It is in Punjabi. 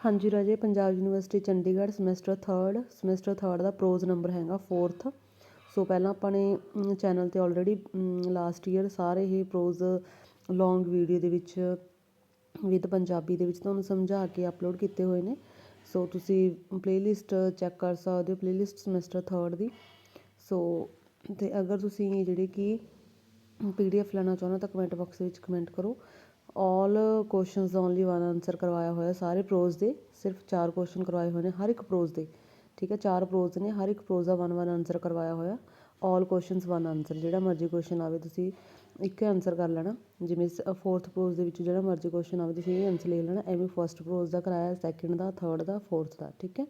ਹਾਂਜੀ ਰਾਜੇ, Punjab university, Chandigarh, semester 3rd semester 3rd ਦਾ ਪ੍ਰੋਜ਼ ਨੰਬਰ ਹੈਗਾ 4th ਸੋ ਪਹਿਲਾਂ ਆਪਾਂ ਨੇ ਚੈਨਲ ਤੇ ਆਲਰੇਡੀ ਲਾਸਟ ਈਅਰ ਸਾਰੇ ਹੀ ਪ੍ਰੋਜ਼ ਲੌਂਗ ਵੀਡੀਓ ਦੇ ਵਿੱਚ ਵਿਦ ਪੰਜਾਬੀ ਦੇ ਵਿੱਚ ਤੁਹਾਨੂੰ ਸਮਝਾ ਕੇ ਅਪਲੋਡ ਕੀਤੇ ਹੋਏ ਨੇ। ਸੋ ਤੁਸੀਂ ਪਲੇਲਿਸਟ ਚੈੱਕ ਕਰ ਸਕਦੇ ਹੋ ਪਲੇਲਿਸਟ ਸਮੈਸਟਰ 3rd ਦੀ। ਸੋ ਤੇ ਅਗਰ ਤੁਸੀਂ ਜਿਹੜੇ ਕਿ ਪੀਡੀਐਫ ਲੈਣਾ ਚਾਹੁੰਦੇ ਤਾਂ ਕਮੈਂਟ ਬਾਕਸ ਵਿੱਚ ਕਮੈਂਟ ਕਰੋ। ਆਲ ਕੁਐਸਚਨਸ ਦਾ ਓਨਲੀ ਵਨ ਆਨਸਰ ਕਰਵਾਇਆ ਹੋਇਆ, ਸਾਰੇ ਪ੍ਰੋਜ਼ ਦੇ, ਸਿਰਫ ਚਾਰ ਕੁਐਸਚਨ ਕਰਵਾਏ ਹੋਏ ਨੇ ਹਰ ਇੱਕ ਪ੍ਰੋਜ਼ ਦੇ। ਠੀਕ ਹੈ, ਚਾਰ ਪ੍ਰੋਜ਼ ਨੇ, ਹਰ ਇੱਕ ਪ੍ਰੋਜ਼ ਦਾ ਵਨ ਵਨ ਆਨਸਰ ਕਰਵਾਇਆ ਹੋਇਆ। ਆਲ ਕੁਐਸਚਨਸ ਵਨ ਆਨਸਰ ਜਿਹੜਾ ਮਰਜ਼ੀ ਕੁਐਸਚਨ ਆਵੇ ਤੁਸੀਂ ਇੱਕ ਆਨਸਰ ਕਰ ਲੈਣਾ। ਜਿਵੇਂ ਫੋਰਥ ਪ੍ਰੋਜ਼ ਦੇ ਵਿੱਚ ਜਿਹੜਾ ਮਰਜ਼ੀ ਕੁਐਸਚਨ ਆਵੇ, ਤੁਸੀਂ ਇਹ ਆਨਸਰ ਲੈ ਲੈਣਾ, ਐਵੇਂ ਫਸਟ ਪ੍ਰੋਜ਼ ਦਾ ਕਰਾਇਆ ਸੈਕਿੰਡ ਦਾ ਥਰਡ ਦਾ ਫੋਰਥ ਦਾ, ਠੀਕ ਹੈ?